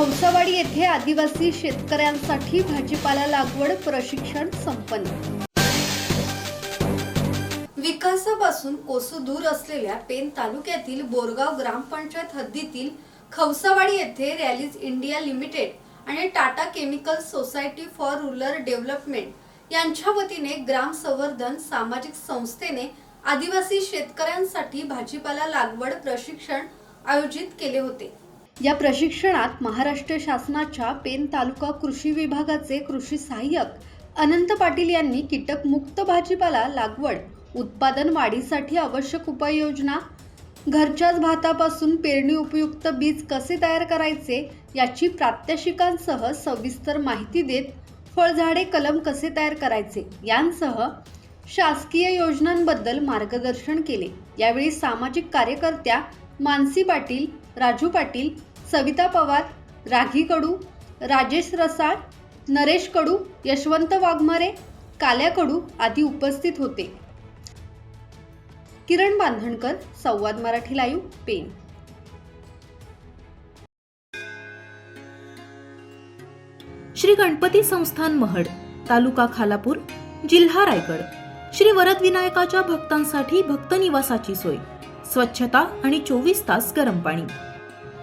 खवसावाडी येथे आदिवासी शेतकऱ्यांसाठी भाजीपाला लागवड प्रशिक्षण संपन्न. विकासापासून कोसू दूर असलेल्या पेन तालुक्यातील बोरगाव ग्रामपंचायत हद्दीतील खवसावाडी येथे रॅलीज इंडिया लिमिटेड आणि Tata Chemical Society for Rural Development यांच्या वतीने ग्राम संवर्धन सामाजिक संस्थेने आदिवासी शेतकऱ्यांसाठी भाजीपाला लागवड प्रशिक्षण आयोजित केले होते. या प्रशिक्षणात महाराष्ट्र शासनाच्या पेन तालुका कृषी विभागाचे कृषी सहाय्यक अनंत पाटील यांनी कीटकमुक्त भाजीपाला लागवड उत्पादन वाढीसाठी आवश्यक उपाययोजना घरच्याच भातापासून पेरणी उपयुक्त बीज कसे तयार करायचे याची प्रात्यक्षिकांसह सविस्तर माहिती देत फळझाडे कलम कसे तयार करायचे यांसह शासकीय योजनांबद्दल मार्गदर्शन केले. यावेळी सामाजिक कार्यकर्त्या मानसी पाटील राजू पाटील सविता पवार राघी कडू राजेश रसाळ नरेश कडू यशवंत वाघमारे काल्या कडू आदी उपस्थित होते. किरण बांधणकर संवाद मराठी लाईव्ह पेन श्री गणपती संस्थान महड तालुका खालापूर जिल्हा रायगड. श्री वरद विनायकाच्या भक्तांसाठी भक्त निवासाची सोय. स्वच्छता आणि चोवीस तास गरम पाणी.